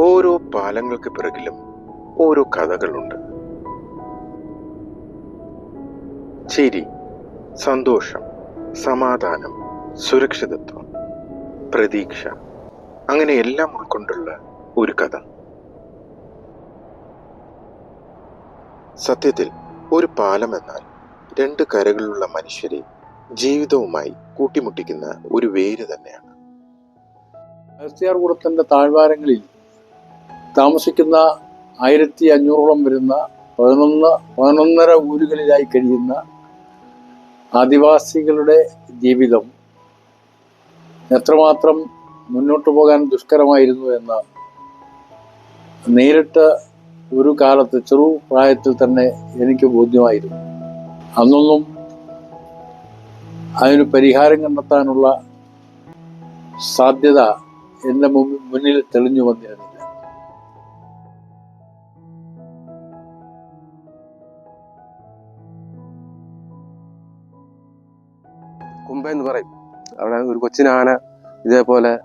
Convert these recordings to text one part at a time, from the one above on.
ഓരോ പാലങ്ങൾക്ക് പിറകിലും ഓരോ കഥകളുണ്ട്. ചിരി സന്തോഷം സമാധാനം സുരക്ഷിതത്വം പ്രതീക്ഷ അങ്ങനെ എല്ലാം ഉൾക്കൊണ്ടുള്ള ഒരു കഥ. സത്യത്തിൽ ഒരു പാലം എന്നാൽ രണ്ട് കരകളിലുള്ള മനുഷ്യരെ ജീവിതവുമായി കൂട്ടിമുട്ടിക്കുന്ന ഒരു വേര് തന്നെയാണ്. അഗസ്ത്യാർകൂടത്തിന്റെ താഴ്വാരങ്ങളിൽ താമസിക്കുന്ന ആയിരത്തി അഞ്ഞൂറോളം വരുന്ന പതിനൊന്ന് പതിനൊന്നര ഊരുകളിലായി കഴിയുന്ന ആദിവാസികളുടെ ജീവിതം എത്രമാത്രം മുന്നോട്ടു പോകാൻ ദുഷ്കരമായിരുന്നു എന്ന് നേരിട്ട് ഒരു കാലത്ത് ചെറു പ്രായത്തിൽ തന്നെ എനിക്ക് ബോധ്യമായിരുന്നു. അന്നൊന്നും അതിന് പരിഹാരം കണ്ടെത്താനുള്ള സാധ്യത എന്റെ മുന്നിൽ തെളിഞ്ഞു വന്നിരുന്നില്ല. അവിടെ ഒരു കൊച്ചിനെ ആന ഇതേപോലെ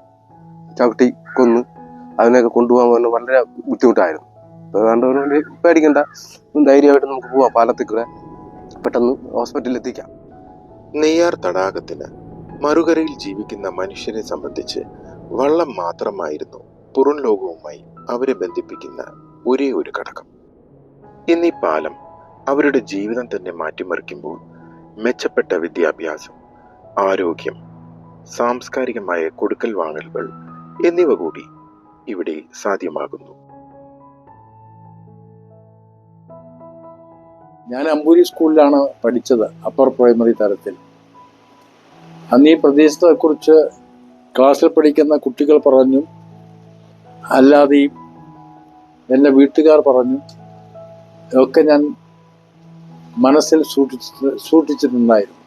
ചവിട്ടി കൊന്ന് അതിനെയൊക്കെ കൊണ്ടുപോകാൻ പറഞ്ഞു വളരെ ബുദ്ധിമുട്ടായിരുന്നു. കണ്ടവരോട് പേടിക്കണ്ട. ധൈര്യമായിട്ട് നമുക്ക് പോവാം പാലത്തിൽ കൂടെ പെട്ടെന്ന് ഹോസ്പിറ്റലിൽ എത്തിക്കാം. നെയ്യാർ തടാകത്തിന് മറുകരയിൽ ജീവിക്കുന്ന മനുഷ്യരെ സംബന്ധിച്ച് വള്ളം മാത്രമായിരുന്നു പുറം ലോകവുമായി അവരെ ബന്ധിപ്പിക്കുന്ന ഒരേ ഒരു ഘടകം. ഇന്ന് ഈ പാലം അവരുടെ ജീവിതം തന്നെ മാറ്റിമറിക്കുമ്പോൾ മെച്ചപ്പെട്ട വിദ്യാഭ്യാസം ആരോഗ്യം സാംസ്കാരികമായ കൊടുക്കൽ വാങ്ങലുകൾ എന്നിവ കൂടി ഇവിടെ സാധ്യമാകുന്നു. ഞാൻ അമ്പൂരി സ്കൂളിലാണ് പഠിച്ചത് അപ്പർ പ്രൈമറി തലത്തിൽ. അന്ന് ഈ പ്രദേശത്തെക്കുറിച്ച് ക്ലാസ്സിൽ പഠിക്കുന്ന കുട്ടികൾ പറഞ്ഞു അല്ലാതെയും എന്റെ വീട്ടുകാർ പറഞ്ഞു ഒക്കെ ഞാൻ മനസ്സിൽ സൂക്ഷിച്ച് സൂക്ഷിച്ചിട്ടുണ്ടായിരുന്നു.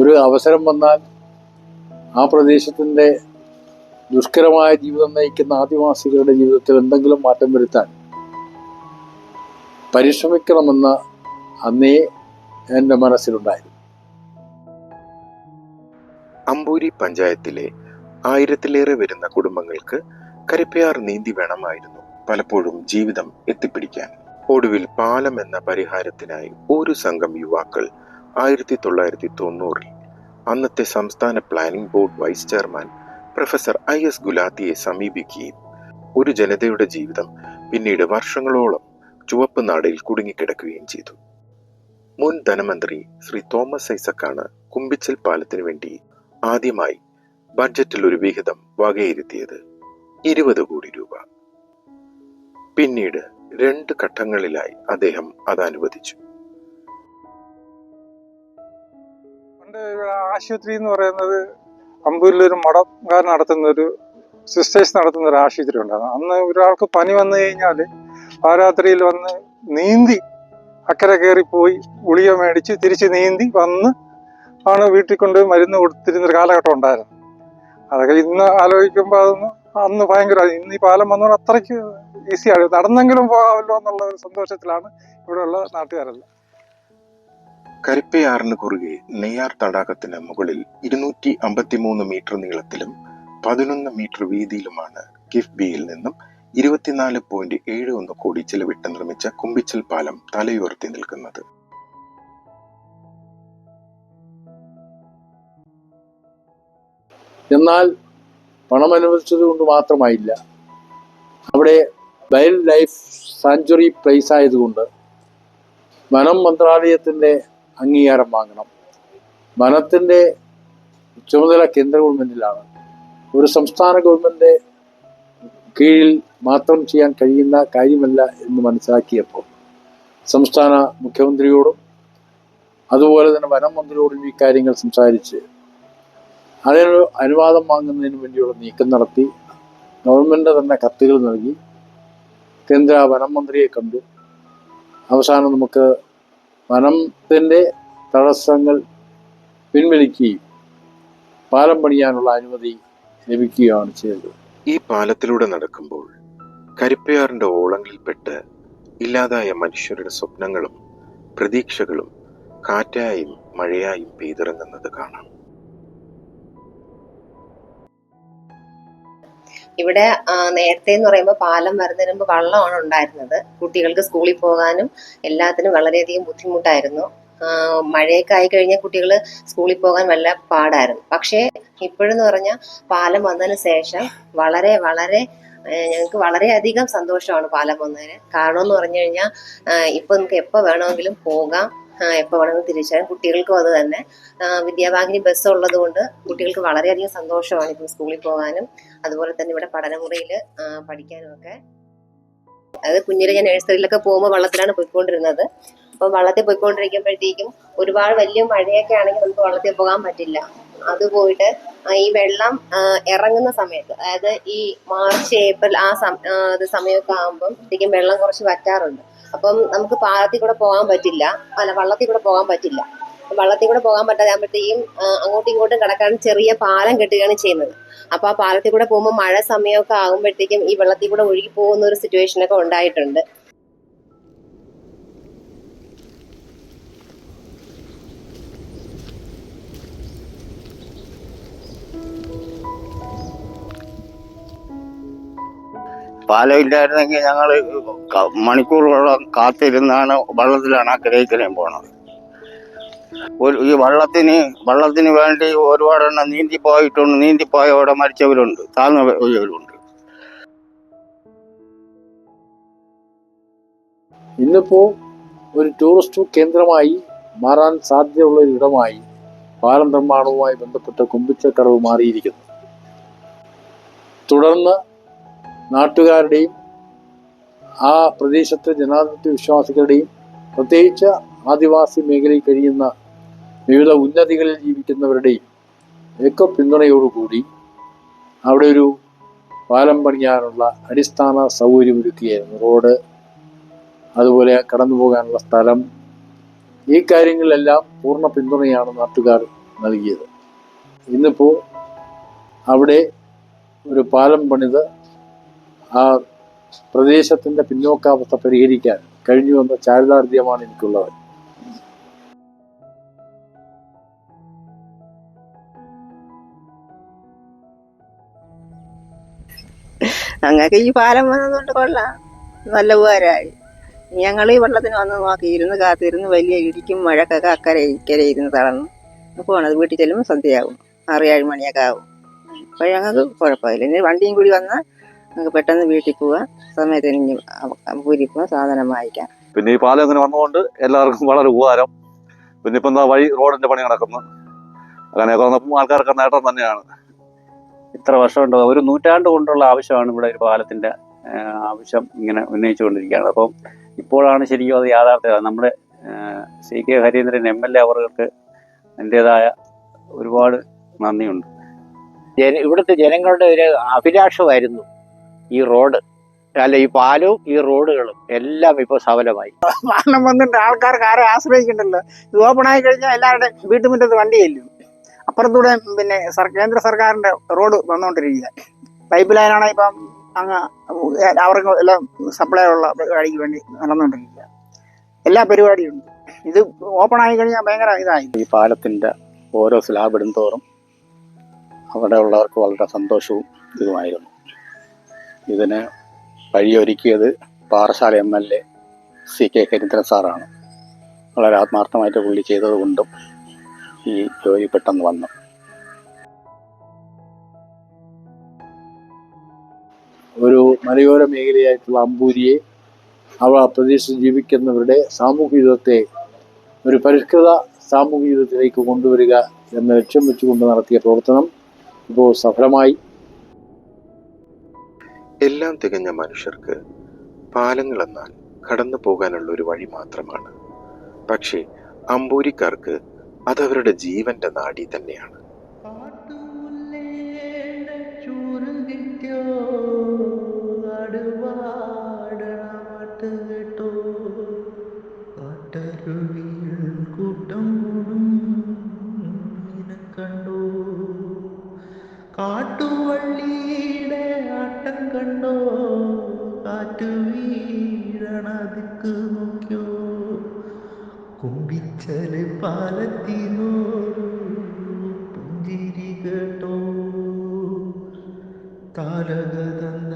ഒരു അവസരം വന്നാൽ ആ പ്രദേശത്തിന്റെ ദുഷ്കരമായ ജീവിതം നയിക്കുന്ന ആദിവാസികളുടെ ജീവിതത്തിൽ എന്തെങ്കിലും മാറ്റം വരുത്താൻ പരിശ്രമിക്കണമെന്ന് അന്നേ എന്റെ മനസ്സിലുണ്ടായിരുന്നു. അമ്പൂരി പഞ്ചായത്തിലെ ആയിരത്തിലേറെ വരുന്ന കുടുംബങ്ങൾക്ക് കരപ്പയാർ നീന്തി വേണമായിരുന്നു പലപ്പോഴും ജീവിതം എത്തിപ്പിടിക്കാൻ. ഒടുവിൽ പാലം എന്ന പരിഹാരത്തിനായി ഒരു സംഘം യുവാക്കൾ ആയിരത്തി തൊള്ളായിരത്തി തൊണ്ണൂറിൽ അന്നത്തെ സംസ്ഥാന planning board vice chairman professor I S ഗുലാത്തിയെ സമീപിക്കുകയും ഒരു ജനതയുടെ ജീവിതം പിന്നീട് വർഷങ്ങളോളം ചുവപ്പ് നാടയിൽ കുടുങ്ങിക്കിടക്കുകയും ചെയ്തു. മുൻ ധനമന്ത്രി ശ്രീ തോമസ് ഐസക്കാണ് കുമ്പിച്ചൽ പാലത്തിനു വേണ്ടി ആദ്യമായി ബഡ്ജറ്റിൽ ഒരു വിഹിതം വകയിരുത്തിയത്. ഇരുപത് കോടി രൂപ. പിന്നീട് രണ്ട് ഘട്ടങ്ങളിലായി അദ്ദേഹം അത് അനുവദിച്ചു ഇവിടെ ആശുപത്രി എന്ന് പറയുന്നത് അമ്പൂരിൽ ഒരു മഠംകാർ നടത്തുന്ന ഒരു സിസ്റ്റേഴ്സ് നടത്തുന്ന ഒരു ആശുപത്രി ഉണ്ടായിരുന്നു. അന്ന് ഒരാൾക്ക് പനി വന്നു കഴിഞ്ഞാൽ പാരാത്രിയിൽ വന്ന് നീന്തി അക്കരെ കയറിപ്പോയി പോയി ഗുളിക മേടിച്ച് തിരിച്ച് നീന്തി വന്ന് ആണ് വീട്ടിൽ കൊണ്ട് മരുന്ന് കൊടുത്തിരുന്നൊരു കാലഘട്ടം ഉണ്ടായിരുന്നു. അതൊക്കെ ഇന്ന് ആലോചിക്കുമ്പോൾ അതൊന്നും അന്ന് ഭയങ്കര ഇന്ന് ഈ പാലം വന്നോണ്ട് അത്രയ്ക്ക് ഈസിയാണ് നടന്നെങ്കിലും പോകാമല്ലോ എന്നുള്ള ഒരു സന്തോഷത്തിലാണ് ഇവിടെയുള്ള നാട്ടുകാരെല്ലാം. കരപ്പയാറിന് കുറുകെ നെയ്യാർ തടാകത്തിന് മുകളിൽ ഇരുന്നൂറ്റി അമ്പത്തിമൂന്ന് മീറ്റർ നീളത്തിലും പതിനൊന്ന് മീറ്റർ വീതിയിലുമാണ് കിഫ്ബിയിൽ നിന്നും ഇരുപത്തിനാല് പോയിന്റ് ഏഴ് ഒന്ന് കോടി ചിലവിട്ട് നിർമ്മിച്ച കുമ്പിച്ചൽ പാലം തലയുയർത്തി നിൽക്കുന്നത്. എന്നാൽ പണം അനുവദിച്ചത് കൊണ്ട് മാത്രമായില്ല. അവിടെ വൈൽഡ് ലൈഫ് സാഞ്ചുറി പ്ലേസ് ആയതുകൊണ്ട് വനം മന്ത്രാലയത്തിന്റെ അംഗീകാരം വാങ്ങണം. വനത്തിന്റെ ചുമതല കേന്ദ്ര ഗവൺമെന്റിലാണ് ഒരു സംസ്ഥാന ഗവൺമെന്റ് കീഴിൽ മാത്രം ചെയ്യാൻ കഴിയുന്ന കാര്യമല്ല എന്ന് മനസ്സിലാക്കിയപ്പോൾ സംസ്ഥാന മുഖ്യമന്ത്രിയോടും അതുപോലെ തന്നെ വനം മന്ത്രിയോടും ഈ കാര്യങ്ങൾ സംസാരിച്ച് അതിനൊരു അനുവാദം വാങ്ങുന്നതിന് വേണ്ടിയുള്ള നീക്കം നടത്തി ഗവൺമെന്റ് തന്നെ കത്തുകൾ നൽകി. കേന്ദ്ര വനം മന്ത്രിയെ കണ്ടു. അവസാനം നമുക്ക് വനത്തിന്റെ തടസ്സങ്ങൾ പിൻവലിക്കുകയും പാലം പണിയാനുള്ള അനുമതി ലഭിക്കുകയാണ് ചെയ്തത്. ഈ പാലത്തിലൂടെ നടക്കുമ്പോൾ കരിപ്പയാറിന്റെ ഓളങ്ങളിൽപ്പെട്ട് ഇല്ലാതായ മനുഷ്യരുടെ സ്വപ്നങ്ങളും പ്രതീക്ഷകളും കാറ്റായും മഴയായും പെയ്തിറങ്ങുന്നത് കാണാം. ഇവിടെ നേരത്തെ എന്ന് പറയുമ്പോൾ പാലം വരുന്നതിന് മുമ്പ് വള്ളമാണ് ഉണ്ടായിരുന്നത്. കുട്ടികൾക്ക് സ്കൂളിൽ പോകാനും എല്ലാത്തിനും വളരെയധികം ബുദ്ധിമുട്ടായിരുന്നു. മഴയൊക്കെ ആയി കഴിഞ്ഞാൽ കുട്ടികൾ സ്കൂളിൽ പോകാൻ വല്ല പാടായിരുന്നു. പക്ഷേ ഇപ്പോഴെന്ന് പറഞ്ഞാൽ പാലം വന്നതിന് ശേഷം വളരെ വളരെ ഞങ്ങൾക്ക് വളരെയധികം സന്തോഷമാണ് പാലം വന്നതിന്. കാരണം എന്ന് പറഞ്ഞു കഴിഞ്ഞാൽ ഇപ്പം നമുക്ക് എപ്പോൾ വേണമെങ്കിലും പോകാം. എപ്പോൾ വേണമെങ്കിലും തിരിച്ചറിയാം കുട്ടികൾക്കും അത് തന്നെ. വിദ്യാഭാഗിനി ബസ് ഉള്ളത് കൊണ്ട് കുട്ടികൾക്ക് വളരെയധികം സന്തോഷമാണ് ഇപ്പം സ്കൂളിൽ പോകാനും അതുപോലെ തന്നെ ഇവിടെ പഠനമുറിയിൽ പഠിക്കാനും ഒക്കെ അത് കുഞ്ഞിലെ ഞാൻ നഴ്സറിയിലൊക്കെ പോകുമ്പോൾ വള്ളത്തിലാണ് പോയിക്കൊണ്ടിരുന്നത്. അപ്പോൾ വള്ളത്തിൽ പോയിക്കൊണ്ടിരിക്കുമ്പോഴത്തേക്കും ഒരുപാട് വലിയ മഴയൊക്കെ ആണെങ്കിൽ നമുക്ക് വള്ളത്തിൽ പോകാൻ പറ്റില്ല. അത് പോയിട്ട് ഈ വെള്ളം ഇറങ്ങുന്ന സമയത്ത് അതായത് ഈ മാർച്ച് ഏപ്രിൽ ആ സമയമൊക്കെ ആകുമ്പം ശരിക്കും വെള്ളം കുറച്ച് വറ്റാറുണ്ട്. അപ്പം നമുക്ക് പാലത്തിൽ കൂടെ പോകാൻ പറ്റില്ല. അല്ല വള്ളത്തിൽ കൂടെ പോകാൻ പറ്റില്ല. വള്ളത്തിൽ കൂടെ പോകാൻ പറ്റാതാകുമ്പോഴത്തേക്കും അങ്ങോട്ടും ഇങ്ങോട്ടും കിടക്കാൻ ചെറിയ പാലം കെട്ടുകയാണ് ചെയ്യുന്നത്. അപ്പൊ ആ പാലത്തിൽ കൂടെ പോകുമ്പോൾ മഴ സമയമൊക്കെ ആകുമ്പോഴത്തേക്കും ഈ വെള്ളത്തിൽ കൂടെ ഒഴുകി പോകുന്ന ഒരു സിറ്റുവേഷൻ ഒക്കെ ഉണ്ടായിട്ടുണ്ട്. പാലം ഇല്ലായിരുന്നെങ്കിൽ ഞങ്ങൾ മണിക്കൂറുകളോളം കാത്തിരുന്നാണ് വള്ളത്തിലാണ് അക്കരയ്ക്കരയും പോണത്. ഒരു ഈ വള്ളത്തിന് വള്ളത്തിന് വേണ്ടി ഒരുപാടെണ്ണം നീന്തി പോയിട്ടുണ്ട് നീന്തി പോയവിടെ മരിച്ചവരുണ്ട് താഴ്ന്നു പോയവരുണ്ട് ഇന്നിപ്പോ ഒരു ടൂറിസ്റ്റ് കേന്ദ്രമായി മാറാൻ സാധ്യതയുള്ള ഒരു ഇടമായി പാലം നിർമ്മാണവുമായി ബന്ധപ്പെട്ട കുമ്പിച്ചക്കടവ് മാറിയിരിക്കുന്നു. തുടർന്ന് നാട്ടുകാരുടെയും ആ പ്രദേശത്തെ ജനാധിപത്യ വിശ്വാസികളുടെയും പ്രത്യേകിച്ച് ആദിവാസി മേഖലയിൽ കഴിയുന്ന വിവിധ ഉന്നതികളിൽ ജീവിക്കുന്നവരുടെയും ഒക്കെ പിന്തുണയോടുകൂടി അവിടെ ഒരു പാലം പണിയാനുള്ള അടിസ്ഥാന സൗകര്യമൊരുക്കുകയായിരുന്നു റോഡ് അതുപോലെ കടന്നു പോകാനുള്ള സ്ഥലം. ഈ കാര്യങ്ങളിലെല്ലാം പൂർണ പിന്തുണയാണ് നാട്ടുകാർ നൽകിയത്. ഇന്നിപ്പോൾ അവിടെ ഒരു പാലം പണിത് ആ പ്രദേശത്തിന്റെ പിന്നോക്കാവസ്ഥ പരിഹരിക്കാൻ കഴിഞ്ഞു വന്ന ചാരിതാർത്ഥ്യമാണ് എനിക്കുള്ളത്. ഞങ്ങൾക്ക് ഈ പാലം വന്നതുകൊണ്ട് കൊള്ളാം. നല്ല ഉപകാരമായി. ഞങ്ങൾ ഈ വെള്ളത്തിന് വന്ന് നോക്കി ഇരുന്ന് കാത്തിരുന്ന് വലിയ ഇടിക്കും മഴക്കൊക്കെ അക്കരെ ഇക്കരെ ഇരുന്ന് തളർന്നു പോണത് വീട്ടിൽ ചെല്ലുമ്പോൾ സന്ധ്യയാകും ആറ് ഏഴ് മണിയൊക്കെ ആകും അപ്പോൾ ഞങ്ങൾക്ക് കുഴപ്പമില്ല. ഇനി വണ്ടിയും കൂടി വന്നാൽ ഞങ്ങൾക്ക് പെട്ടെന്ന് വീട്ടിൽ പോവാം. സമയത്തിന് ഇനി പൂരി പോവാം സാധനം വാങ്ങിക്കാം പിന്നെ ഈ പാലം ഇങ്ങനെ വന്നതുകൊണ്ട് എല്ലാവർക്കും വളരെ ഉപകാരം. പിന്നെ ഇപ്പം എന്താ വഴി റോഡിന്റെ പണി നടക്കുന്നു. അങ്ങനെ വന്നപ്പോൾ ആൾക്കാർക്ക് നേട്ടം തന്നെയാണ്. ഇത്ര വർഷമുണ്ട്. ഒരു നൂറ്റാണ്ട് കൊണ്ടുള്ള ആവശ്യമാണ് ഇവിടെ ഒരു പാലത്തിന്റെ ആവശ്യം ഇങ്ങനെ ഉന്നയിച്ചുകൊണ്ടിരിക്കുകയാണ്. അപ്പം ഇപ്പോഴാണ് ശരിക്കും അത് യാഥാർത്ഥ്യത നമ്മുടെ C K Harindran M L A അവർക്ക് അതിന്റെതായ ഒരുപാട് നന്ദിയുണ്ട്. ജന ഇവിടുത്തെ ജനങ്ങളുടെ ഒരു അഭിലാഷമായിരുന്നു. ഈ റോഡ് അല്ല ഈ പാലവും ഈ റോഡുകളും എല്ലാം ഇപ്പോൾ സഫലമായി മരണം വന്നിട്ട് ആൾക്കാർക്ക് ആരെ ആശ്രയിക്കണ്ടല്ലോ? ഇത് ഓപ്പൺ ആയി കഴിഞ്ഞാൽ എല്ലാവരുടെയും വീട്ടുമുറ്റത്ത് വണ്ടിയില്ല അപ്പുറത്തൂടെ പിന്നെ കേന്ദ്ര സർക്കാരിന്റെ റോഡ് വന്നുകൊണ്ടിരിക്കുക പൈപ്പ് ലൈനാണ് ഇപ്പം അങ്ങ് അവർക്ക് എല്ലാം സപ്ലൈ ഉള്ള വഴിക്ക് വേണ്ടി നടന്നുകൊണ്ടിരിക്കുക എല്ലാ പരിപാടിയും ഉണ്ട്. ഇത് ഓപ്പൺ ആയി കഴിഞ്ഞാൽ ഭയങ്കര ഇതായി. ഈ പാലത്തിന്റെ ഓരോ സ്ലാബ് ഇടുന്തോറും അവിടെ ഉള്ളവർക്ക് വളരെ സന്തോഷവും ഇതുമായിരുന്നു. ഇതിന് വഴിയൊരുക്കിയത് Parassala M L A C K Harindran സാറാണ്. വളരെ ആത്മാർത്ഥമായിട്ട് പുള്ളി ചെയ്തത് കൊണ്ടും ഈ ജോലി പെട്ടെന്ന് വന്നു. ഒരു മലയോര മേഖലയായിട്ടുള്ള അമ്പൂരിയെ അവ പ്രദേശത്ത് ജീവിക്കുന്നവരുടെ സാമൂഹിക ജീവിതത്തെ ഒരു പരിഷ്കൃത സാമൂഹിക ജീവിതത്തിലേക്ക് കൊണ്ടുവരിക എന്ന ലക്ഷ്യം വെച്ചുകൊണ്ട് നടത്തിയ പ്രവർത്തനം ഇപ്പോൾ സഫലമായി. എല്ലാം തികഞ്ഞ മനുഷ്യർക്ക് പാലങ്ങളെന്നാൽ കടന്നു പോകാനുള്ള ഒരു വഴി മാത്രമാണ്. പക്ഷേ അമ്പൂരിക്കാർക്ക് അതവരുടെ ജീവന്റെ നാടി തന്നെയാണ്. കൂട്ടം. കൂടും കണ്ടോ. കാട്ടുവള്ളിയുടെ കാറ്റു വീഴണതിക്ക് നോക്കിയോ? കുമ്പിച്ചൽ പാലത്തിനോരു പുഞ്ചിരി കേട്ടോ? താരകതൻ